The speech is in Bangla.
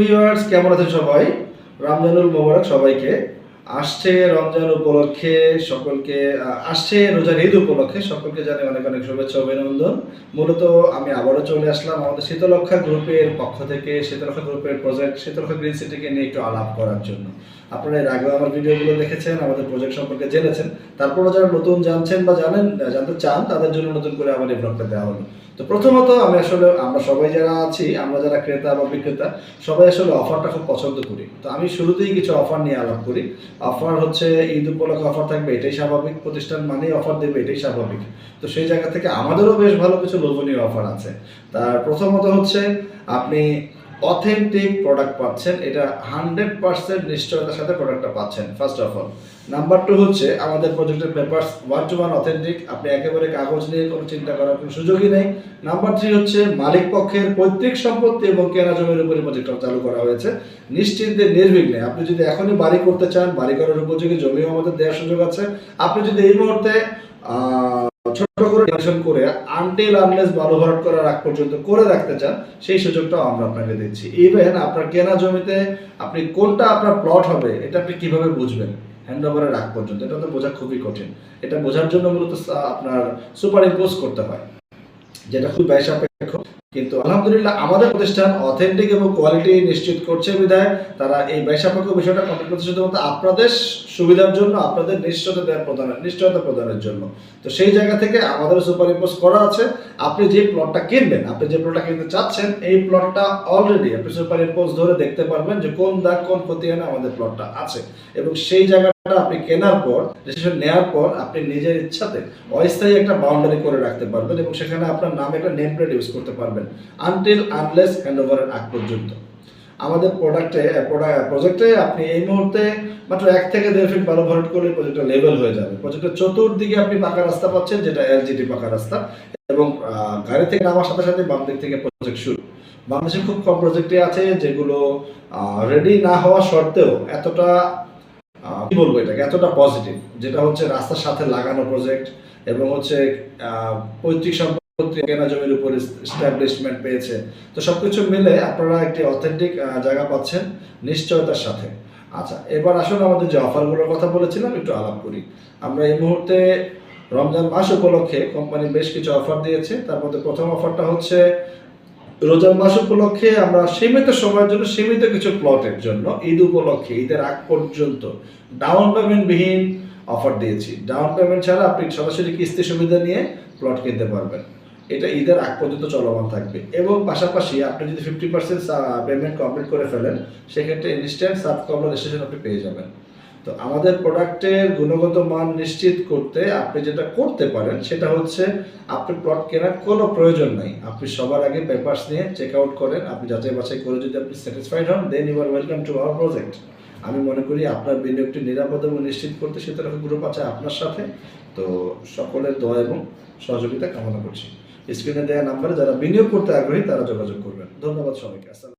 ভিউয়ার্স কেমন আছেন সবাই? রমজানুল মোবারক সবাইকে। আসছে রমজান উপলক্ষে সকলকে আসছে রোজার ঈদ উপলক্ষে সকলকে জানি অনেক অনেক শুভেচ্ছা, অভিনন্দন। মূলত আমি আবারও চলে আসলাম আমাদের শীতলক্ষা গ্রুপের পক্ষ থেকে শীতলক্ষা গ্রুপের প্রজেক্ট শীতলক্ষা গ্রিন সিটিকে নিয়ে একটু আলাপ করার জন্য। আপনারা এর আগেও আমার ভিডিওগুলো দেখেছেন, আমাদের প্রজেক্ট সম্পর্কে জেনেছেন। তারপরও যারা নতুন জানছেন বা জানেন, জানতে চান, তাদের জন্য নতুন করে আমার এই ব্লগটা দেওয়া হলো। তো প্রথমত আমি আসলে, আমরা সবাই যারা আছি, আমরা যারা ক্রেতা বা বিক্রেতা, সবাই আসলে অফারটা খুব পছন্দ করি। তো আমি শুরুতেই কিছু অফার নিয়ে আলাপ করি। অফার হচ্ছে ঈদ উপলক্ষে অফার থাকবে, এটাই স্বাভাবিক। প্রতিষ্ঠান মানেই অফার দেবে, এটাই স্বাভাবিক। তো সেই জায়গা থেকে আমাদেরও বেশ ভালো কিছু লোভনীয় অফার আছে। তার প্রথমত হচ্ছে, আপনি অথেন্টিক প্রোডাক্ট পাচ্ছেন, এটা হান্ড্রেড পার্সেন্ট নিশ্চয়তার সাথে প্রোডাক্টটা পাচ্ছেন first of all number two হচ্ছে, আমাদের প্রজেক্টের papers one two one authentic আপনি একেবারে কাগজ নিয়ে কোনো চিন্তা করার কোনো সুযোগই নেই। নাম্বার থ্রি হচ্ছে, মালিক পক্ষের পৈতৃক সম্পত্তি এবং কেনা জমির উপরে প্রজেক্টটা চালু করা হয়েছে। নিশ্চিন্তে, নির্বিঘ্নে, আপনি যদি এখনই বাড়ি করতে চান, বাড়ি করার উপযোগী জমিও আমাদের দেওয়ার সুযোগ আছে। আপনি যদি এই মুহূর্তে ছোট করে করে আনলেস ভালো ভরাট করার আগ পর্যন্ত করে রাখতে চান, সেই সুযোগটাও আমরা আপনাকে দিচ্ছি। ইভেন আপনার কেনা জমিতে আপনি কোনটা আপনার প্লট হবে, এটা আপনি কীভাবে বুঝবেন? হ্যান্ডওভারের আগ পর্যন্ত। এটা তো বোঝা খুবই কঠিন। এটা বোঝার জন্য মূলত আপনার সুপার ইম্পোজ করতে হয়। যেটা খুব ব্যয় কিন্তু আলহামদুলিল্লাহ আমাদের প্রতিষ্ঠান অথেন্টিক এবং কোয়ালিটি নিশ্চিত করছে বিধায় তারা এই ব্যয় সাপেক্ষ বিষয়টা করতে শুধুমাত্র আপনাদের সুবিধার জন্য, আপনাদের নিশ্চয়তা নিশ্চয়তা প্রদানের জন্য। তো সেই জায়গা থেকে আমাদের সুপার ইম্পোজ করা আছে। আপনি যে প্লটটা কিনবেন, আপনি যে প্লটটা কিনতে চাচ্ছেন, এই প্লটটা অলরেডি আপনি সুপার ইম্পোজ ধরে দেখতে পারবেন যে কোন দাগ, কোন খতিয়ানে আমাদের প্লটটা আছে। এবং সেই জায়গাটা আপনি কেনার পর ডিসিশন নেওয়ার পর আপনি নিজের ইচ্ছাতে অস্থায়ী একটা বাউন্ডারি করে রাখতে পারবেন এবং সেখানে আপনার নাম একটা নেম প্লেট ইউজ করতে পারবেন আনটিল আনলেস হ্যান্ড ওভারের আগ পর্যন্ত। আমাদের প্রোডাক্টে প্রজেক্টে আপনি এই মুহূর্তে মাত্র এক থেকে দেড় ফিট বারো ভরাট করলে প্রজেক্টটা লেভেল হয়ে যাবে। প্রজেক্টের চতুর্দিকে আপনি পাকা রাস্তা পাচ্ছেন, যেটা এলজিডি পাকা রাস্তা, এবং গাড়ি থেকে নামার সাথে সাথে বাম দিক থেকে প্রজেক্ট শুরু। বাংলাদেশে খুব কম প্রজেক্টে আছে যেগুলো রেডি না হওয়া সত্ত্বেও এতটা কি বলব এটাকে, এতটা পজিটিভ যেটা হচ্ছে রাস্তার সাথে লাগানো প্রজেক্ট এবং হচ্ছে পৈতৃক সম্পত্তি কেনা জমির উপর এস্টাবলিশমেন্ট পেয়েছে। তো সবকিছু মিলে আপনারা একটি অথেন্টিক জায়গা পাচ্ছেন নিশ্চয়তার সাথে। আচ্ছা এবার আসলে আমাদের যে অফারগুলোর কথা বলেছিলাম, একটু আলাপ করি। আমরা এই মুহূর্তে রমজান মাস উপলক্ষে কোম্পানি বেশ কিছু অফার দিয়েছে। তার মধ্যে প্রথম অফারটা হচ্ছে, রোজার মাস উপলক্ষে আমরা সীমিত সময়ের জন্য সীমিত কিছু প্লটের জন্য ঈদ উপলক্ষে, ঈদের আগ পর্যন্ত ডাউন পেমেন্ট বিহীন অফার দিয়েছি। ডাউন পেমেন্ট ছাড়া আপনি সরাসরি কিস্তি সুবিধা নিয়ে প্লট কিনতে পারবেন। এটা ঈদের আগ পর্যন্ত চলমান থাকবে। এবং পাশাপাশি আপনি যদি ফিফটি পার্সেন্ট পেমেন্ট কমপ্লিট করে ফেলেন, সেক্ষেত্রে ইনস্ট্যান্ট সাব কমলা রেজিস্ট্রেশন আপনি পেয়ে যাবেন। তো আমাদের প্রোডাক্টের গুণগত মান নিশ্চিত করতে আপনি যেটা করতে পারেন, সেটা হচ্ছে আপনি প্লট কেনার কোনো প্রয়োজন নাই। আপনি সবার আগে পেপার্স নিয়ে চেক আউট করেন, আপনি যাচাই বাছাই করে যদি আপনি স্যাটিসফাইড হন then you are welcome to our project আমি মনে করি আপনার বিনিয়োগটি নিরাপদ এবং নিশ্চিত করতে সেটা গ্রুপ আছে আপনার সাথে। তো সকলের দোয়া এবং সহযোগিতা কামনা করছি। স্ক্রিনে দেওয়া নাম্বারে যারা বিনিয়োগ করতে আগ্রহী তারা যোগাযোগ করবেন। ধন্যবাদ সবাইকে। আসসালাম